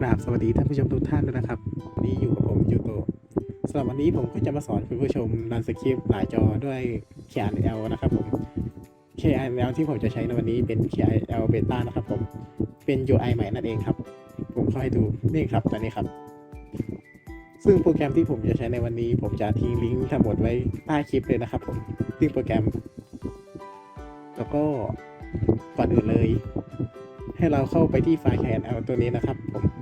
กราบสวัสดีท่านผู้ชมทุกท่านด้วยนะครับนนี้อยู่กับผมยูโตสำหรับวันนี้ผมก็จะมาสอนคุณผู้ชมรันสคริปต์หลายจอด้วย KRL นะครับผม KRL ที่ผมจะใช้ในวันนี้เป็น KRL Beta นะครับผม เป็น UI ใหม่นั่นเองครับ ผมเข้าให้ดูนี่ครับตัวนี้ครับ ซึ่งโปรแกรมที่ผมจะใช้ในวันนี้ ผมจะทิ้งลิงก์ทั้งหมดไว้ใต้คลิปเลยนะครับผมซึ่งโปรแกรม แล้วก็ก่อนอื่นเลย ให้เราเข้าไปที่ไฟล์ KNL ตัวนี้นะครับผม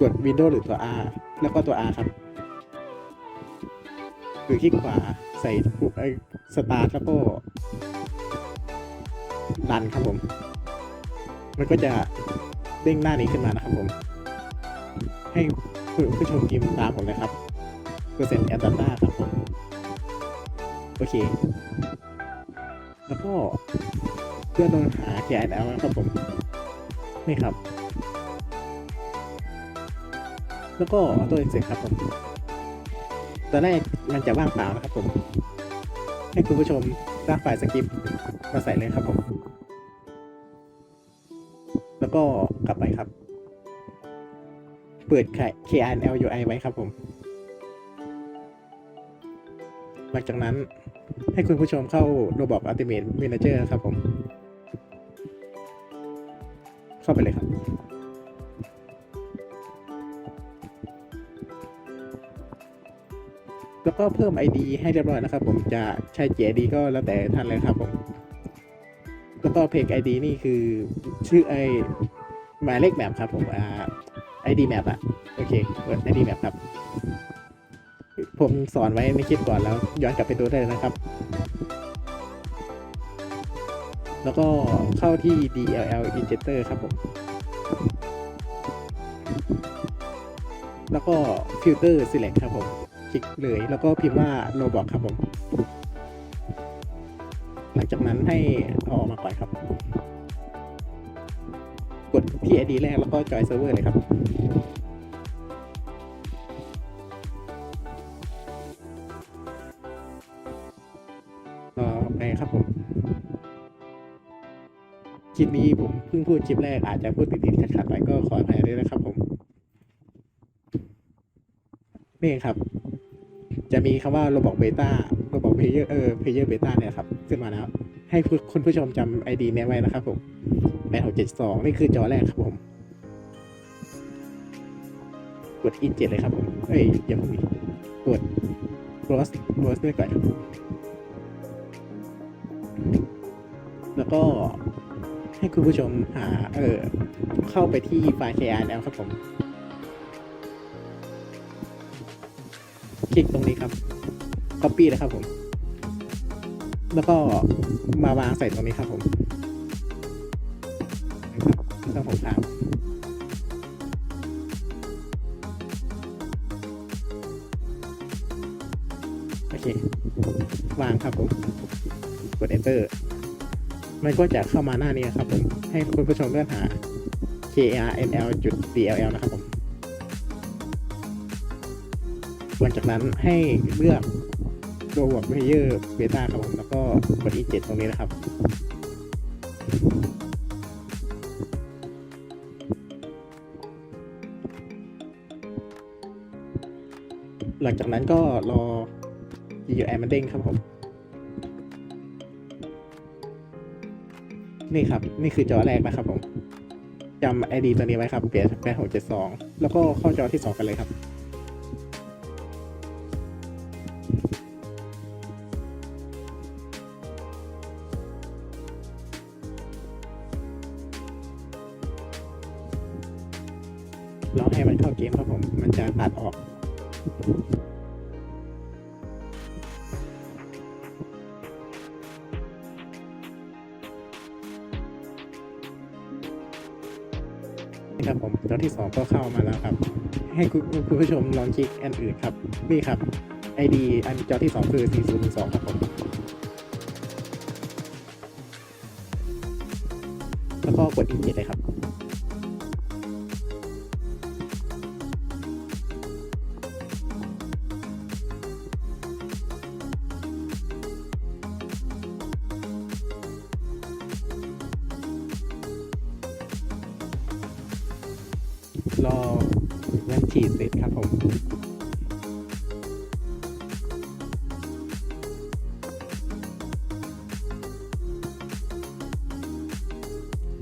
กด Windows หรือตัว R แล้วก็ตัว R ครับหรือคลิกขวาใส่ปุ่มไอ้ Start แล้วก็รันครับผม มันก็จะเด้งหน้านี้ขึ้นมานะครับผม ให้คุณผู้ชมพิมพ์ตามผมนะครับเปอร์เซ็นต์แอดดาครับผม โอเค แล้วก็เพื่อโดนหา KNL นะครับผม นี่ครับ แล้วก็ออโต้เอ็กเซครับผมตอนแรกมันจะว่างเปล่านะครับผม ให้คุณผู้ชมสร้างไฟล์สคริปต์มาใส่เลยครับผม แล้วก็กลับไปครับ เปิด KRL UI ไว้ครับผม หลังจากนั้นให้คุณผู้ชมเข้า Roblox Ultimate Manager ครับผม เข้าไปเลยครับ แล้วก็เพิ่ม ID ให้เรียบร้อยนะครับ ผมจะใช้ JD ก็แล้วแต่ท่านเลยครับผมแล้วก็เพจ ID นี่คือชื่อไอหมายเลขแมปครับผมอ่า ID map อะโอเคเปิด ID map ครับ ผมสอนไว้ในคลิปก่อนแล้ว ย้อนกลับไปดูได้เลยนะครับ แล้วก็เข้าที่ DLL injector ครับผมแล้วก็ filter select ครับผม คลิกเลย แล้วก็พิมพ์ว่า roblox ครับผม หลังจากนั้นให้อออกมาก่อนครับ กดที่ ID แรกแล้วก็จอยเซิร์ฟเวอร์เลยครับรอไปครับผมคลิปนี้ผมเพิ่งพูดคลิปแรกอาจจะพูดติดๆขัดๆไปก็ขออภัยด้วยนะครับผมนี่ครับ จะมีคำว่า Roblox Beta Roblox Player เออ Player Beta เนี่ยครับขึ้นมาแล้ว ให้คุณผู้ชมจำ ID เนี้ยไว้นะครับผม8672นี่คือจอแรกครับผม กด in 7เจ็ดเลยครับผมเอ้ยอย่าเพิ่งดิกด close close ด้วยก่อนแล้วก็ให้คุณผู้ชมหาเออเข้าไปที่ไฟล์ KRL ครับผม คลิกตรงนี้ครับ copy เลยครับผม แล้วก็มาวางใส่ตรงนี้ครับผมเครื่องผมค้างโอเค วางครับผม กด enter มันก็จะเข้ามาหน้านี้ครับผม ให้คุณผู้ชมเลือนหา krnl.dll นะครับผม หลังจากนั้นให้เลือก Roblox Player Beta ครับผมแล้วก็กด E7 ตรงนี้นะครับหลังจากนั้นก็รอ GUI มันเด้งครับผม นี่ครับ นี่คือจอแรกนะครับผมจำ ID ตัวนี้ไว้ครับเปลี่ยนแปดหกเจ็ดสองแล้วก็เข้าจอที่สองกันเลยครับ เราให้มันเข้าเกมครับผม มันจะตัดออกนี่ครับผมจอที่สองก็เข้ามาแล้วครับ ให้คุณผู้ชมลองคลิกอันอื่นครับ นี่ครับ ID อันจอที่สองคือ 4012 ครับผมแล้วก็กด Inject เลยครับ รอมันฉีดเสร็จครับผม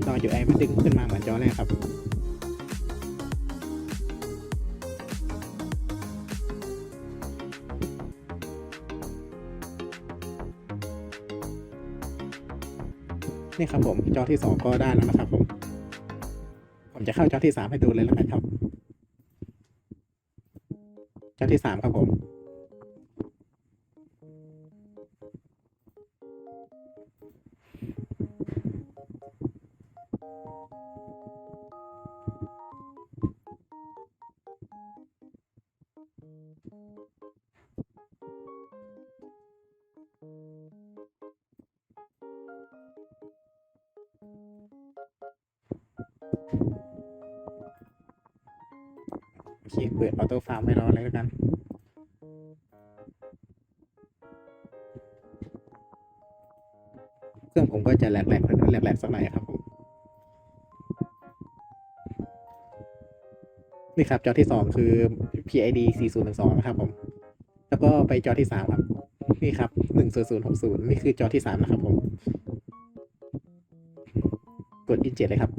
รออยู่ไอ้มันดึงขึ้นมาเหมือนจอแรกครับนี่ครับผมจอที่สองก็ได้แล้วนะครับผม จะเข้าจอที่สามให้ดูเลยแล้วกันครับ จอที่สามครับผมโอ เคเปิดออโต้ฟาร์มไม่รอเลยแล้วกัน เครื่องผมก็จะแหลกๆแหลกๆสักหน่อยครับผมนี่ครับจอที่สองคือ PID 4012นะครับผม แล้วก็ไปจอที่สามครับ นี่ครับ10060 นี่คือจอที่สามนะครับผม กด Injet เลยครับ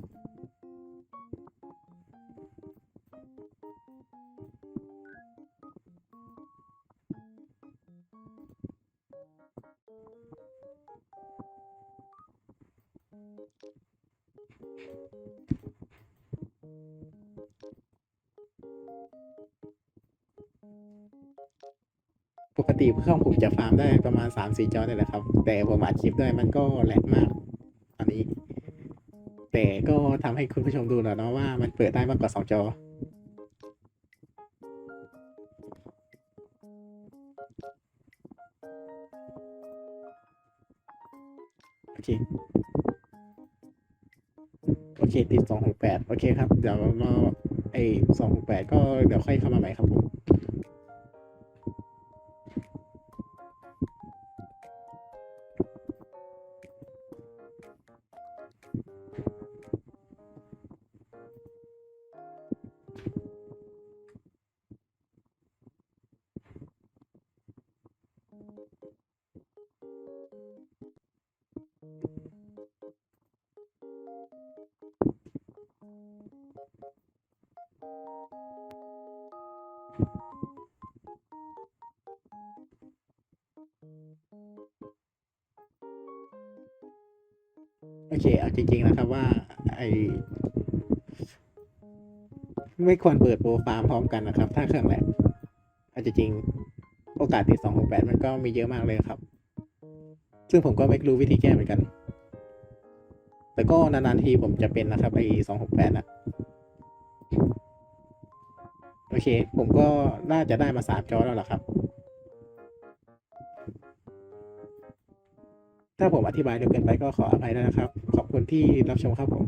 ปกติเครื่องผมจะฟาร์มได้ประมาณ 3-4 จอได้แหละครับ แต่ผมอัดคลิปด้วยมันก็แหลกมากตอนนี้ แต่ก็ทำให้คุณผู้ชมดูแล้วเนาะว่ามันเปิดได้มากกว่า 2 จอ โอเค โอเค ติด 268 โอเคครับ เดี๋ยวรอไอ้268 ก็เดี๋ยวค่อยเข้ามาใหม่ครับผม โอเคเอาจริงๆนะครับว่า ไอไม่ควรเปิดโปรฟาร์มพร้อมกันนะครับ ถ้าเครื่องแหลกเอาจจริงโอกาสติด 268 มันก็มีเยอะมากเลยครับ ซึ่งผมก็ไม่รู้วิธีแก้เหมือนกัน แต่ก็นานๆทีผมจะเป็นนะครับไอ268นะ โอเค ผมก็น่าจะได้มาสามจอแล้วล่ะครับ ถ้าผมอธิบายเร็วเกินไปก็ขออภัยด้วยนะครับ ขอบคุณที่รับชมครับผม